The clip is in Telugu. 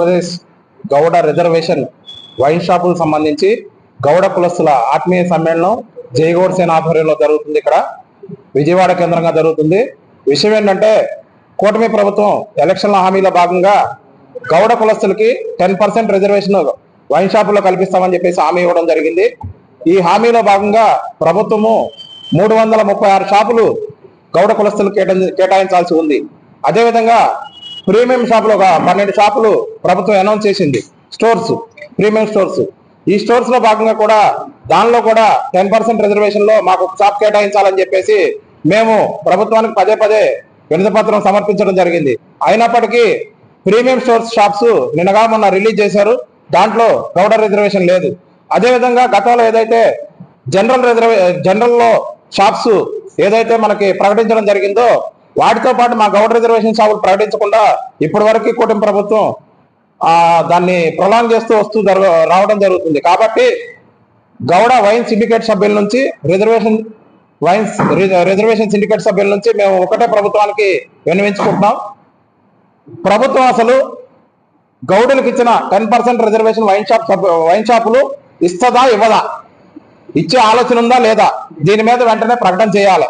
ఆంధ్రప్రదేశ్ గౌడ రిజర్వేషన్ వైన్ షాపులకు సంబంధించి గౌడ కులస్తుల ఆత్మీయ సమ్మేళనం జయగౌడ్ సేన ఆధ్వర్యంలో జరుగుతుంది ఇక్కడ. విజయవాడ కేంద్రంగా జరుగుతుంది. విషయం ఏంటంటే కూటమి ప్రభుత్వం ఎలక్షన్ల హామీలో భాగంగా గౌడ కులస్తులకి టెన్ పర్సెంట్ రిజర్వేషన్ వైన్ షాపుల్లో కల్పిస్తామని చెప్పేసి హామీ ఇవ్వడం జరిగింది. ఈ హామీలో భాగంగా ప్రభుత్వము మూడు వందల ముప్పై ఆరు షాపులు గౌడ కులస్తులు కేటాయించాల్సి ఉంది. అదేవిధంగా ప్రీమియం షాపులు ఒక పన్నెండు షాపులు ప్రభుత్వం అనౌన్స్ చేసింది. Stores premium stores. ఈ స్టోర్స్లో భాగంగా కూడా దానిలో కూడా టెన్ పర్సెంట్ రిజర్వేషన్లో మాకు షాప్ కేటాయించాలని చెప్పేసి మేము ప్రభుత్వానికి పదే పదే వినతిపత్రం సమర్పించడం జరిగింది. అయినప్పటికీ ప్రీమియం స్టోర్స్ షాప్స్ నిన్నగా మొన్న రిలీజ్ చేశారు. దాంట్లో గౌడ రిజర్వేషన్ లేదు. అదేవిధంగా గతంలో ఏదైతే జనరల్ రిజర్వే జనరల్లో షాప్స్ ఏదైతే మనకి ప్రకటించడం జరిగిందో వాటితో పాటు మా గౌడ రిజర్వేషన్ షాపులు ప్రకటించకుండా ఇప్పటి వరకు కూటమి ప్రభుత్వం దాన్ని ప్రొలాంగ్ చేస్తూ వస్తూ రావడం జరుగుతుంది. కాబట్టి గౌడ వైన్ సిండికేట్ సభ్యుల నుంచి రిజర్వేషన్ వైన్స్ రిజర్వేషన్ సిండికేట్ సభ్యుల నుంచి మేము ఒకటే ప్రభుత్వానికి విన్నవించుకుంటున్నాం. ప్రభుత్వం అసలు గౌడులకు ఇచ్చిన ten percent reservation wine shop wine షాపులు ఇస్తుందా ఇవ్వదా? ఇచ్చే ఆలోచన ఉందా లేదా? దీని మీద వెంటనే ప్రకటన చేయాలి.